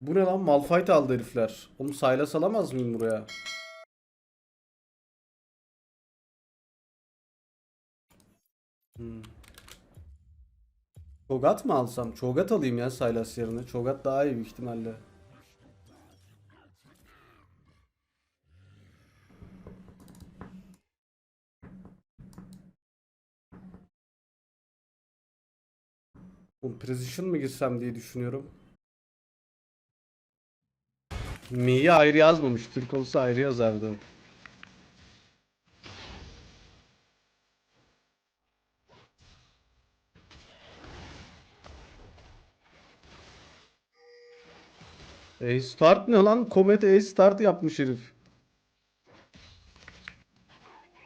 Bu ne lan? Malphite aldı herifler. Oğlum Sylas alamaz mıyım buraya? Hmm. Çogat mı alsam? Çogat alayım ya Sylas yerine. Çogat daha iyi büyük ihtimalle. Precision mı girsem diye düşünüyorum. Mi'yi ayrı yazmamış. Türk olsa ayrı yazardı. A-Start ne lan? Comet A-Start yapmış herif.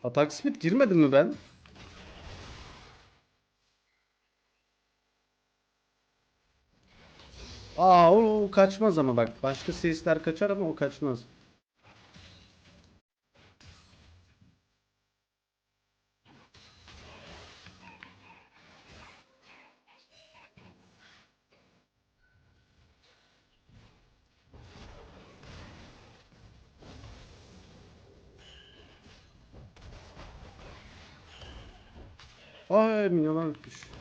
Atak Speed girmedim mi ben? O kaçmaz ama bak. Başka sesler kaçar ama o kaçmaz. Ay milyonlar ötmüş.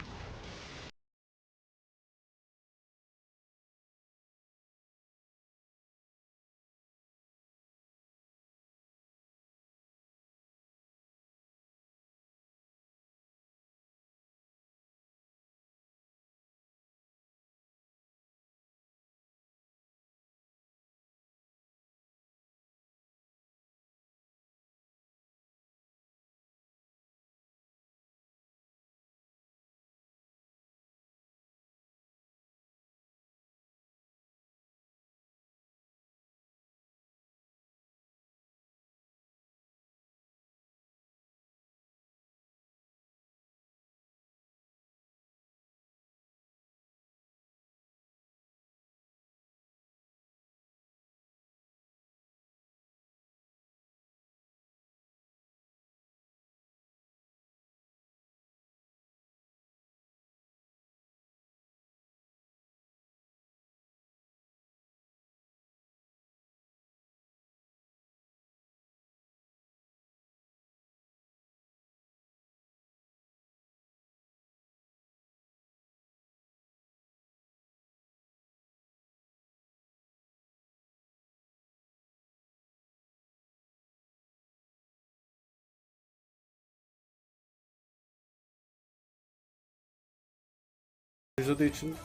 Uzadığı için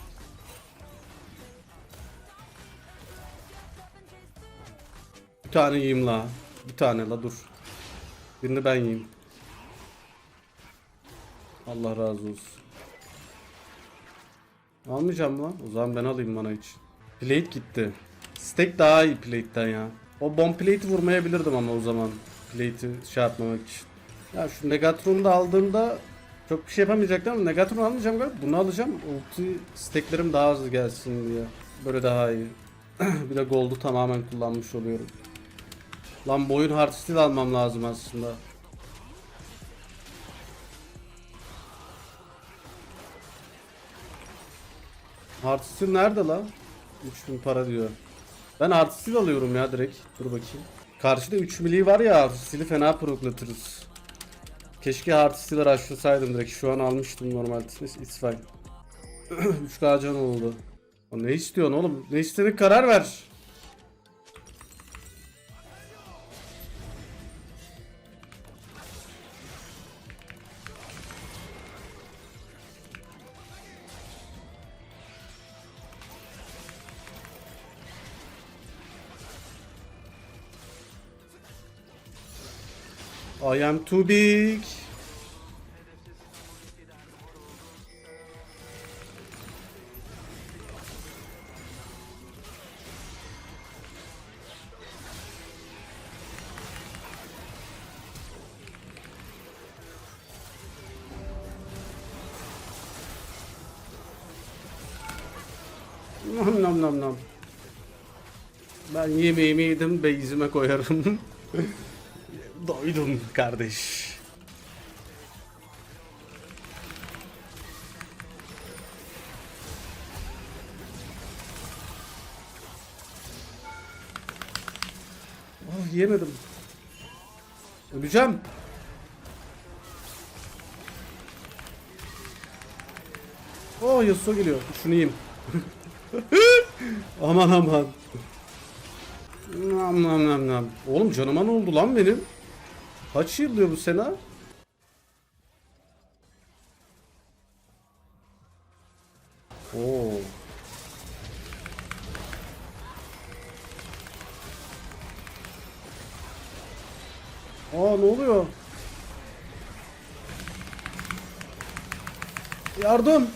Bir tane yiyeyim la. Bir tane la dur. Birini ben yiyeyim. Allah razı olsun. Almayacağım lan. O zaman ben alayım bana için. Plate gitti. Stack daha iyi plate'den ya. O bomb plate'i vurmayabilirdim ama o zaman. Plate'i şey yapmamak için. Ya şu Negatron'u da aldığımda çok bir şey yapamayacaktım ama Negatron almayacağım galiba. Bunu alacağım. Ulti stacklerim daha hızlı gelsin diye. Böyle daha iyi. bir de gold'u tamamen kullanmış oluyorum. Lan boyun hard steel almam lazım aslında. Hard steel nerede lan? 3000 para diyor. Ben hard steel alıyorum ya direkt. Dur bakayım. Karşıda 3 mili var ya hard steel'i fena proklatırız. Keşke hard steel'i rushlasaydım direkt. Şu an almıştım normal. It's fine. 3k can oldu. O ne istiyorsun oğlum? Ne istediğin karar ver. I am too big. Nam nam nam nam. Ben yemeğimi yedim, beyzime koyarım. Doydun kardeş. Ah yemedim. Öleceğim. Oh Yasuo geliyor. Şunu yiyeyim. aman aman. Nam nam nam nam. Oğlum canıma ne oldu lan benim? Kaç yılıyor bu sena? Oo. Aa ne oluyor? Yardım.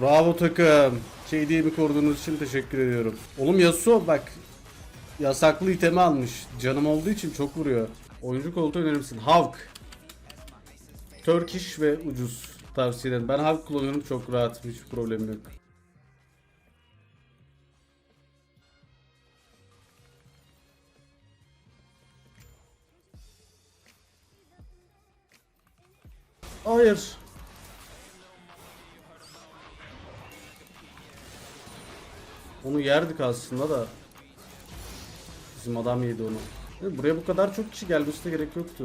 Bravo takım. KD'mi koruduğunuz için teşekkür ediyorum. Oğlum Yasuo bak. Yasaklı itemi almış. Canım olduğu için çok vuruyor. Oyuncu koltuğu önerir misin? Havk. Turkish ve ucuz tavsiye ederim. Ben Havk kullanıyorum çok rahat. Hiç problem yok. Hayır. Onu yerdik aslında da. Bizim adam yedi onu. Ya Buraya bu kadar çok kişi gelmesine gerek yoktu.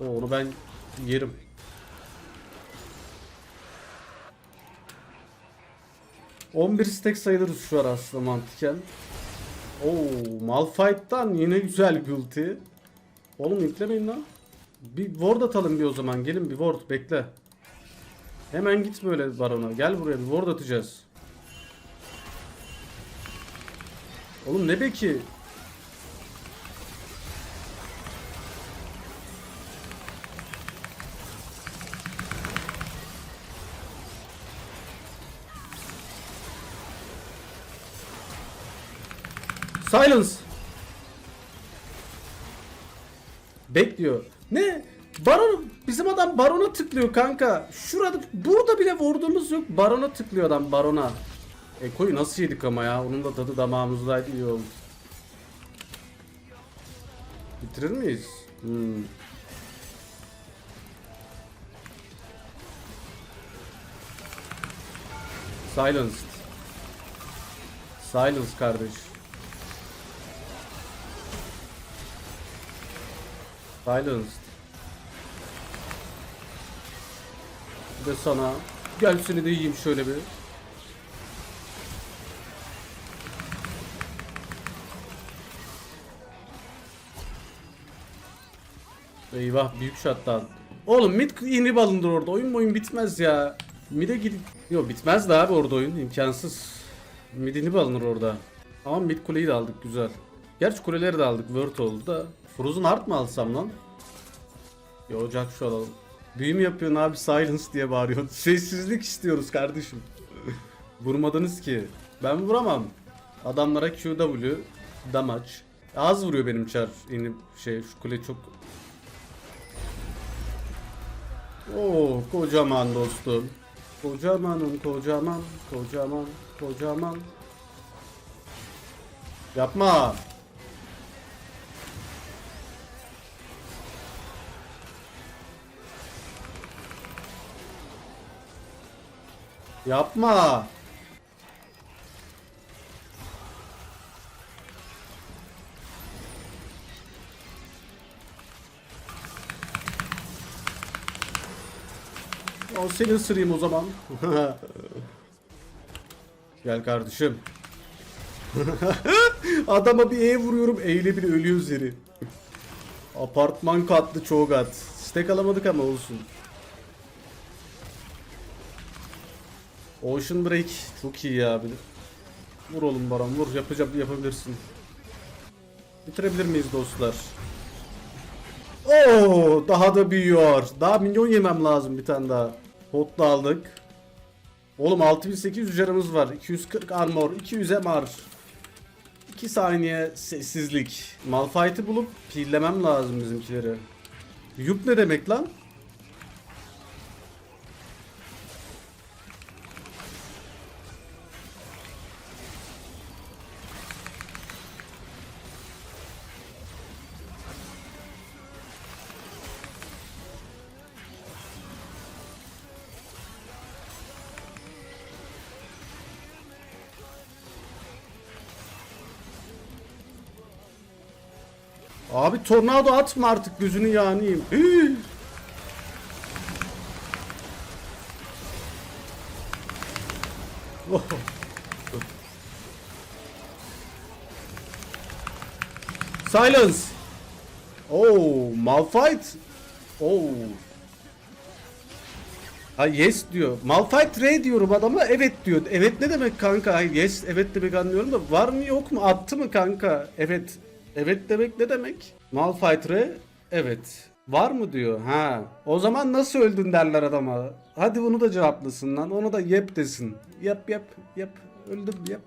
O onu ben yerim. ...11 stack sayılırız şu an aslında mantıken. Oo, Malphite'dan yine güzel bir ulti. Oğlum yüklemeyin lan. Bir ward atalım bir o zaman. Gelin bir ward bekle. Hemen git böyle barona. Gel buraya bir ward atacağız. Oğlum ne peki? Silence. Bekliyor. Ne? Baron bizim adam barona tıklıyor kanka. Şurada burada bile vurduğumuz yok. Barona tıklıyor adam barona. Eko'yu nasıl yedik ama ya? Onun da tadı damağımızdaydı iyi oldu. Bitirir miyiz? Hmm. Silenced. Silence kardeş. Silenced. Bir de sana. Gel seni de yiyeyim şöyle bir. Eyvah büyük shotdown. Oğlum mid inip alındır orada. Oyun oyun bitmez ya. Mid'e gidip... Yok bitmez de abi orada oyun. imkansız. Mid inip alınır orada. Ama mid kuleyi de aldık güzel. Gerçi kuleleri de aldık. Word oldu da. Frozen Heart mı alsam lan? Ya ocak şu alalım. Büyü mü yapıyorsun abi silence diye bağırıyorsun. Sessizlik istiyoruz kardeşim. Vurmadınız ki. Ben vuramam. Adamlara QW damage. Az vuruyor benim çar. Yeni şey şu kule çok Oo kocaman dostum. Kocamanım kocaman kocaman kocaman. Yapma. Yapma. O seni ısırayım o zaman. Gel kardeşim. Adama bir E vuruyorum. E ile bir ölüyor üzeri. Apartman katlı çoğugat. Stack alamadık ama olsun. Ocean Break çok iyi ya. Vur oğlum Baran vur. Yapacağım yapabilirsin. Bitirebilir miyiz dostlar? Oo, daha da büyüyor. Daha minyon yemem lazım bir tane daha. Potla aldık. Oğlum 6800 canımız var. 240 armor, 200 MR. 2 saniye sessizlik. Malphite'i bulup pillemem lazım bizimkileri. Yup ne demek lan? Abi tornado atma artık gözünü yanayım. Oh. Silence. Oh, Malphite. Oh. Ha yes diyor. Malphite Ray diyorum adama evet diyor. Evet ne demek kanka? Hayır yes evet demek anlıyorum da var mı yok mu? Attı mı kanka? Evet. Evet demek ne demek? Ray evet. Var mı diyor. Ha. O zaman nasıl öldün derler adama. Hadi bunu da cevaplasın lan. Onu da yep desin. Yap yap yap. Öldüm yap.